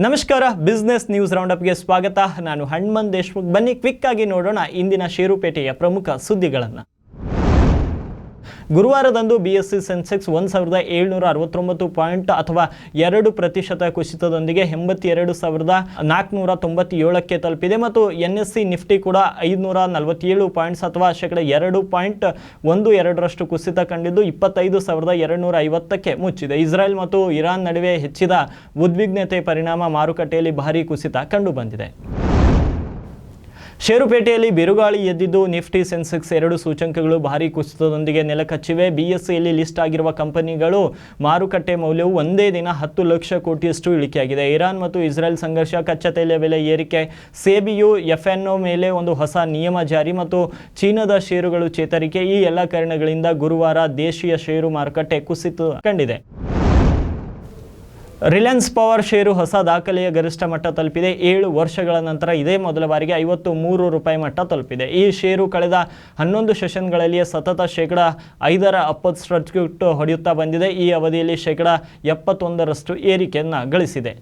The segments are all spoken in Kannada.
ನಮಸ್ಕಾರ ಬಿಸ್ನೆಸ್ ನ್ಯೂಸ್ ರೌಂಡಪ್ಗೆ ಸ್ವಾಗತ. ನಾನು ಹಣ್ಮನ್ ದೇಶ್ಮುಖ್. ಬನ್ನಿ ಕ್ವಿಕ್ ಆಗಿ ನೋಡೋಣ ಇಂದಿನ ಷೇರುಪೇಟೆಯ ಪ್ರಮುಖ ಸುದ್ದಿಗಳನ್ನು. ಗುರುವಾರದಂದು ಬಿ ಎಸ್ ಸಿ ಸೆನ್ಸೆಕ್ಸ್ ಒಂದು ಸಾವಿರದ ಏಳ್ನೂರ ಅರವತ್ತೊಂಬತ್ತು ಪಾಯಿಂಟ್ ಅಥವಾ ಎರಡು ಪ್ರತಿಶತ ಕುಸಿತದೊಂದಿಗೆ ಎಂಬತ್ತೆರಡು ಸಾವಿರದ ನಾಲ್ಕುನೂರ ತೊಂಬತ್ತೇಳಕ್ಕೆ ತಲುಪಿದೆ ಮತ್ತು ಎನ್ ಎಸ್ ಸಿ ನಿಫ್ಟಿ ಕೂಡ ಐದುನೂರ ನಲವತ್ತೇಳು ಪಾಯಿಂಟ್ಸ್ ಅಥವಾ ಶೇಕಡ ಎರಡು ಪಾಯಿಂಟ್ ಒಂದು ಎರಡರಷ್ಟು ಕುಸಿತ ಕಂಡಿದ್ದು ಇಪ್ಪತ್ತೈದು ಸಾವಿರದ ಎರಡುನೂರ ಐವತ್ತಕ್ಕೆ ಮುಚ್ಚಿದೆ. ಇಸ್ರಾಯೇಲ್ ಮತ್ತು ಇರಾನ್ ನಡುವೆ ಹೆಚ್ಚಿದ ಉದ್ವಿಗ್ನತೆ ಪರಿಣಾಮ ಮಾರುಕಟ್ಟೆಯಲ್ಲಿ ಭಾರೀ ಕುಸಿತ ಕಂಡುಬಂದಿದೆ. ಷೇರುಪೇಟೆಯಲ್ಲಿ ಬಿರುಗಾಳಿ ಎದ್ದಿದ್ದು, ನಿಫ್ಟಿ ಸೆನ್ಸೆಕ್ಸ್ ಎರಡು ಸೂಚಂಕಗಳು ಭಾರೀ ಕುಸಿತದೊಂದಿಗೆ ನೆಲಕಚ್ಚಿವೆ ಬಿಎಸ್ಸಿಯಲ್ಲಿ ಲಿಸ್ಟ್ ಆಗಿರುವ ಕಂಪನಿಗಳು ಮಾರುಕಟ್ಟೆ ಮೌಲ್ಯವು ಒಂದೇ ದಿನ ಹತ್ತು ಲಕ್ಷ ಕೋಟಿಯಷ್ಟು ಇಳಿಕೆಯಾಗಿದೆ. ಇರಾನ್ ಮತ್ತು ಇಸ್ರೇಲ್ ಸಂಘರ್ಷ ಕಚ್ಚಾ ತೈಲ ಬೆಲೆ ಏರಿಕೆ, ಸೇಬಿಯು ಎಫ್ಎನ್ಒ ಮೇಲೆ ಒಂದು ಹೊಸ ನಿಯಮ ಜಾರಿ ಮತ್ತು ಚೀನಾದ ಷೇರುಗಳು ಚೇತರಿಕೆ. ಈ ಎಲ್ಲ ಕಾರಣಗಳಿಂದ ಗುರುವಾರ ದೇಶೀಯ ಷೇರು ಮಾರುಕಟ್ಟೆ ಕುಸಿತ ಕಂಡಿದೆ. ರಿಲಯನ್ಸ್ ಪವರ್ ಷೇರು ಹೊಸ ದಾಖಲೆಯ ಗರಿಷ್ಠ ಮಟ್ಟ ತಲುಪಿದೆ. ಏಳು ವರ್ಷಗಳ ನಂತರ ಇದೇ ಮೊದಲ ಬಾರಿಗೆ ಐವತ್ತು ಮೂರು ರೂಪಾಯಿ ಮಟ್ಟ ತಲುಪಿದೆ. ಈ ಷೇರು ಕಳೆದ ಹನ್ನೊಂದು ಸೆಷನ್ಗಳಲ್ಲಿಯೇ ಸತತ ಶೇಕಡ ಐದರ ಅಪ್ಪತ್ತು ಹೊಡೆಯುತ್ತಾ ಬಂದಿದೆ. ಈ ಅವಧಿಯಲ್ಲಿ ಶೇಕಡ ಎಪ್ಪತ್ತೊಂದರಷ್ಟು ಏರಿಕೆಯನ್ನು ಗಳಿಸಿದೆ.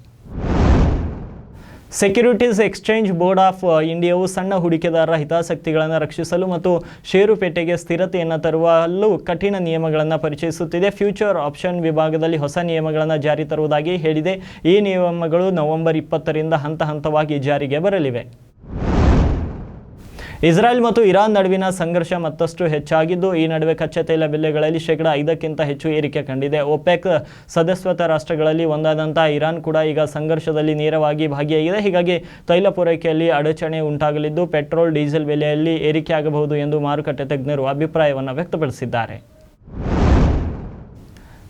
ಸೆಕ್ಯೂರಿಟೀಸ್ ಎಕ್ಸ್ಚೇಂಜ್ ಬೋರ್ಡ್ ಆಫ್ ಇಂಡಿಯಾವು ಸಣ್ಣ ಹೂಡಿಕೆದಾರರ ಹಿತಾಸಕ್ತಿಗಳನ್ನು ರಕ್ಷಿಸಲು ಮತ್ತು ಷೇರುಪೇಟೆಗೆ ಸ್ಥಿರತೆಯನ್ನು ತರುವಲ್ಲೂ ಕಠಿಣ ನಿಯಮಗಳನ್ನು ಪರಿಚಯಿಸುತ್ತಿದೆ. ಫ್ಯೂಚರ್ ಆಪ್ಷನ್ ವಿಭಾಗದಲ್ಲಿ ಹೊಸ ನಿಯಮಗಳನ್ನು ಜಾರಿ ತರುವುದಾಗಿ ಹೇಳಿದೆ. ಈ ನಿಯಮಗಳು ನವೆಂಬರ್ ಇಪ್ಪತ್ತರಿಂದ ಹಂತ ಹಂತವಾಗಿ ಜಾರಿಗೆ ಬರಲಿವೆ. ಇಸ್ರಾಯೇಲ್ ಮತ್ತು ಇರಾನ್ ನಡುವಿನ ಸಂಘರ್ಷ ಮತ್ತಷ್ಟು ಹೆಚ್ಚಾಗಿದ್ದು, ಈ ನಡುವೆ ಕಚ್ಚಾ ತೈಲ ಬೆಲೆಗಳಲ್ಲಿ ಶೇಕಡ ಐದಕ್ಕಿಂತ ಹೆಚ್ಚು ಏರಿಕೆ ಕಂಡಿದೆ. ಒಪೆಕ್ ಸದಸ್ಯತ್ವ ರಾಷ್ಟ್ರಗಳಲ್ಲಿ ಒಂದಾದಂತಹ ಇರಾನ್ ಕೂಡ ಈಗ ಸಂಘರ್ಷದಲ್ಲಿ ನೇರವಾಗಿ ಭಾಗಿಯಾಗಿದೆ. ಹೀಗಾಗಿ ತೈಲ ಪೂರೈಕೆಯಲ್ಲಿ ಅಡಚಣೆ ಉಂಟಾಗಲಿದ್ದು, ಪೆಟ್ರೋಲ್, ಡೀಸೆಲ್ ಬೆಲೆಯಲ್ಲಿ ಏರಿಕೆಯಾಗಬಹುದು ಎಂದು ಮಾರುಕಟ್ಟೆ ತಜ್ಞರು ಅಭಿಪ್ರಾಯವನ್ನು ವ್ಯಕ್ತಪಡಿಸಿದ್ದಾರೆ.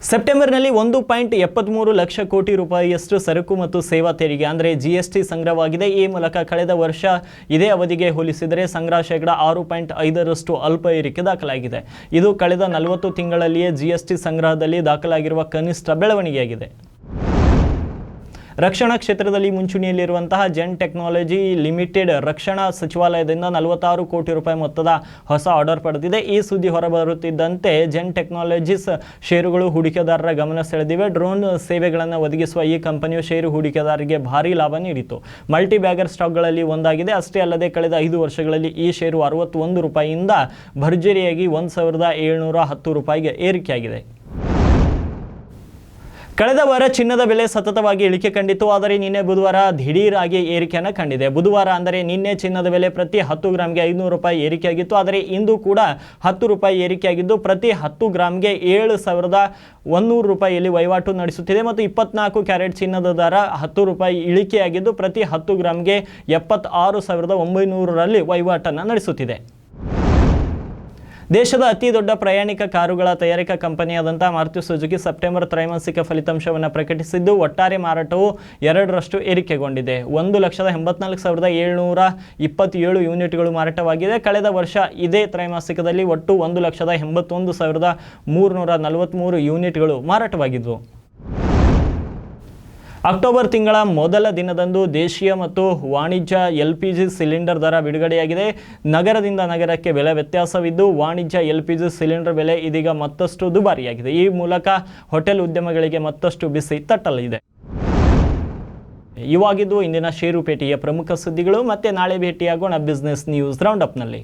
ಸೆಪ್ಟೆಂಬರ್ನಲ್ಲಿ ಒಂದು ಪಾಯಿಂಟ್ ಎಪ್ಪತ್ತ್ಮೂರು ಲಕ್ಷ ಕೋಟಿ ರೂಪಾಯಿಯಷ್ಟು ಸರಕು ಮತ್ತು ಸೇವಾ ತೆರಿಗೆ, ಅಂದರೆ ಜಿ ಎಸ್ ಟಿ ಸಂಗ್ರಹವಾಗಿದೆ. ಈ ಮೂಲಕ ಕಳೆದ ವರ್ಷ ಇದೇ ಅವಧಿಗೆ ಹೋಲಿಸಿದರೆ ಸಂಗ್ರಹ ಶೇಕಡ ಆರು ಪಾಯಿಂಟ್ ಐದರಷ್ಟು ಅಲ್ಪ ಏರಿಕೆ ದಾಖಲಾಗಿದೆ. ಇದು ಕಳೆದ ನಲವತ್ತು ತಿಂಗಳಲ್ಲಿಯೇ ಜಿ ಸಂಗ್ರಹದಲ್ಲಿ ದಾಖಲಾಗಿರುವ ಕನಿಷ್ಠ ಬೆಳವಣಿಗೆಯಾಗಿದೆ. ರಕ್ಷಣಾ ಕ್ಷೇತ್ರದಲ್ಲಿ ಮುಂಚೂಣಿಯಲ್ಲಿರುವಂತಹ ಜೆನ್ ಟೆಕ್ನಾಲಜಿ ಲಿಮಿಟೆಡ್ ರಕ್ಷಣಾ ಸಚಿವಾಲಯದಿಂದ ನಲವತ್ತಾರು ಕೋಟಿ ರೂಪಾಯಿ ಮೊತ್ತದ ಹೊಸ ಆರ್ಡರ್ ಪಡೆದಿದೆ. ಈ ಸುದ್ದಿ ಹೊರಬರುತ್ತಿದ್ದಂತೆ ಜೆನ್ ಟೆಕ್ನಾಲಜೀಸ್ ಷೇರುಗಳು ಹೂಡಿಕೆದಾರರ ಗಮನ ಸೆಳೆದಿವೆ. ಡ್ರೋನ್ ಸೇವೆಗಳನ್ನು ಒದಗಿಸುವ ಈ ಕಂಪನಿಯು ಷೇರು ಹೂಡಿಕೆದಾರರಿಗೆ ಭಾರಿ ಲಾಭ ನೀಡಿತು ಮಲ್ಟಿ ಬ್ಯಾಗರ್ ಸ್ಟಾಕ್ಗಳಲ್ಲಿ ಒಂದಾಗಿದೆ. ಅಷ್ಟೇ ಅಲ್ಲದೆ ಕಳೆದ ಐದು ವರ್ಷಗಳಲ್ಲಿ ಈ ಷೇರು ಅರವತ್ತೊಂದು ರೂಪಾಯಿಯಿಂದ ಭರ್ಜರಿಯಾಗಿ ಒಂದು ಸಾವಿರದ ಏಳ್ನೂರ ಹತ್ತು ರೂಪಾಯಿಗೆ ಏರಿಕೆಯಾಗಿದೆ. ಕಳೆದ ವಾರ ಚಿನ್ನದ ಬೆಲೆ ಸತತವಾಗಿ ಇಳಿಕೆ ಕಂಡಿತ್ತು. ಆದರೆ ನಿನ್ನೆ ಬುಧವಾರ ದಿಢೀರಾಗಿ ಏರಿಕೆಯನ್ನು ಕಂಡಿದೆ. ಬುಧವಾರ ಅಂದರೆ ನಿನ್ನೆ ಚಿನ್ನದ ಬೆಲೆ ಪ್ರತಿ ಹತ್ತು ಗ್ರಾಮ್ಗೆ ಐನೂರು ರೂಪಾಯಿ ಏರಿಕೆಯಾಗಿತ್ತು. ಆದರೆ ಇಂದು ಕೂಡ ಹತ್ತು ರೂಪಾಯಿ ಏರಿಕೆಯಾಗಿದ್ದು, ಪ್ರತಿ ಹತ್ತು ಗ್ರಾಮ್ಗೆ ಏಳು ಸಾವಿರದ ಒಂದೂರು ರೂಪಾಯಿಯಲ್ಲಿ ವಹಿವಾಟು ನಡೆಸುತ್ತಿದೆ. ಮತ್ತು ಇಪ್ಪತ್ನಾಲ್ಕು ಕ್ಯಾರೆಟ್ ಚಿನ್ನದ ದರ ಹತ್ತು ರೂಪಾಯಿ ಇಳಿಕೆಯಾಗಿದ್ದು, ಪ್ರತಿ ಹತ್ತು ಗ್ರಾಮ್ಗೆ ಎಪ್ಪತ್ತಾರು ಸಾವಿರದ ಒಂಬೈನೂರರಲ್ಲಿ ವಹಿವಾಟನ್ನು ನಡೆಸುತ್ತಿದೆ. ದೇಶದ ಅತಿ ದೊಡ್ಡ ಪ್ರಯಾಣಿಕ ಕಾರುಗಳ ತಯಾರಿಕಾ ಕಂಪನಿಯಾದಂಥ ಮಾರುತಿ ಸುಜುಕಿ ಸೆಪ್ಟೆಂಬರ್ ತ್ರೈಮಾಸಿಕ ಫಲಿತಾಂಶವನ್ನು ಪ್ರಕಟಿಸಿದ್ದು, ಒಟ್ಟಾರೆ ಮಾರಾಟವು ಎರಡರಷ್ಟು ಏರಿಕೆಗೊಂಡಿದೆ. ಒಂದು ಲಕ್ಷದ ಎಂಬತ್ನಾಲ್ಕು ಸಾವಿರದ ಏಳ್ನೂರ ಇಪ್ಪತ್ತೇಳು ಯೂನಿಟ್ಗಳು ಮಾರಾಟವಾಗಿದೆ. ಕಳೆದ ವರ್ಷ ಇದೇ ತ್ರೈಮಾಸಿಕದಲ್ಲಿ ಒಟ್ಟು ಒಂದು ಲಕ್ಷದ ಎಂಬತ್ತೊಂದು ಸಾವಿರದ ಮೂರುನೂರ ನಲವತ್ತ್ಮೂರು ಯೂನಿಟ್ಗಳು ಮಾರಾಟವಾಗಿದ್ದವು ಅಕ್ಟೋಬರ್ ತಿಂಗಳ ಮೊದಲ ದಿನದಂದು ದೇಶೀಯ ಮತ್ತು ವಾಣಿಜ್ಯ ಎಲ್ ಪಿ ಜಿ ಸಿಲಿಂಡರ್ ದರ ಬಿಡುಗಡೆಯಾಗಿದೆ. ನಗರದಿಂದ ನಗರಕ್ಕೆ ಬೆಲೆ ವ್ಯತ್ಯಾಸವಿದ್ದು, ವಾಣಿಜ್ಯ ಎಲ್ ಪಿ ಜಿ ಸಿಲಿಂಡರ್ ಬೆಲೆ ಇದೀಗ ಮತ್ತಷ್ಟು ದುಬಾರಿಯಾಗಿದೆ. ಈ ಮೂಲಕ ಹೋಟೆಲ್ ಉದ್ಯಮಗಳಿಗೆ ಮತ್ತಷ್ಟು ಬಿಸಿ ತಟ್ಟಲಿದೆ. ಇವಾಗಿದ್ದು ಇಂದಿನ ಷೇರುಪೇಟೆಯ ಪ್ರಮುಖ ಸುದ್ದಿಗಳು. ಮತ್ತೆ ನಾಳೆ ಭೇಟಿಯಾಗೋಣ ಬಿಸ್ನೆಸ್ ನ್ಯೂಸ್ ರೌಂಡಪ್ನಲ್ಲಿ